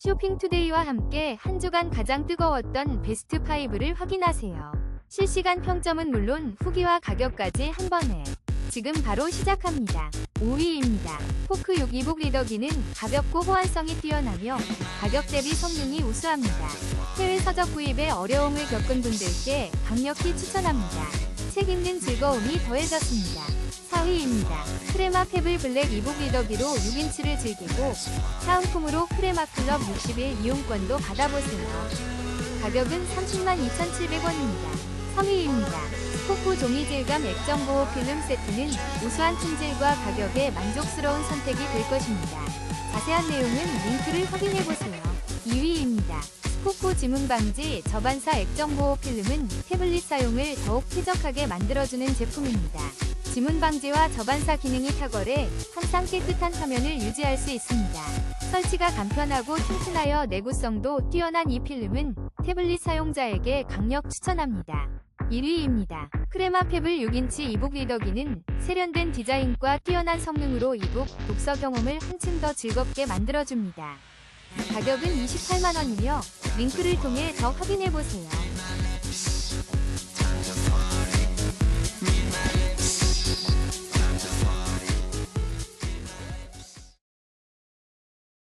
쇼핑투데이와 함께 한 주간 가장 뜨거웠던 베스트 5를 확인하세요. 실시간 평점은 물론 후기와 가격까지 한 번에. 지금 바로 시작합니다. 5위입니다. 포크 6 이북 리더기는 가볍고 호환성이 뛰어나며 가격 대비 성능이 우수합니다. 해외 서적 구입에 어려움을 겪은 분들께 강력히 추천합니다. 책 읽는 즐거움이 더해졌습니다. 4위입니다. 크레 마 페블 블랙 이북 리더기로 6인치를 즐기고 사은품으로 크레마 클럽 60일 이용권도 받아보세요. 가격은 30만 2,700원입니다. 3위입니다. 스코프 종이 질감 액정 보호 필름 세트는 우수한 품질과 가격에 만족스러운 선택이 될 것입니다. 자세한 내용은 링크를 확인해보세요. 2위입니다. 스코프 지문 방지 저반사 액정 보호 필름은 태블릿 사용을 더욱 쾌적하게 만들어주는 제품입니다. 지문 방지와 저반사 기능이 탁월해 항상 깨끗한 화면을 유지할 수 있습니다. 설치가 간편하고 튼튼하여 내구성도 뛰어난 이 필름은 태블릿 사용자에게 강력 추천합니다. 1위입니다. 크레마 페블 6인치 이북 리더기는 세련된 디자인과 뛰어난 성능으로 이북 독서 경험을 한층 더 즐겁게 만들어줍니다. 가격은 28만원이며 링크를 통해 더 확인해보세요.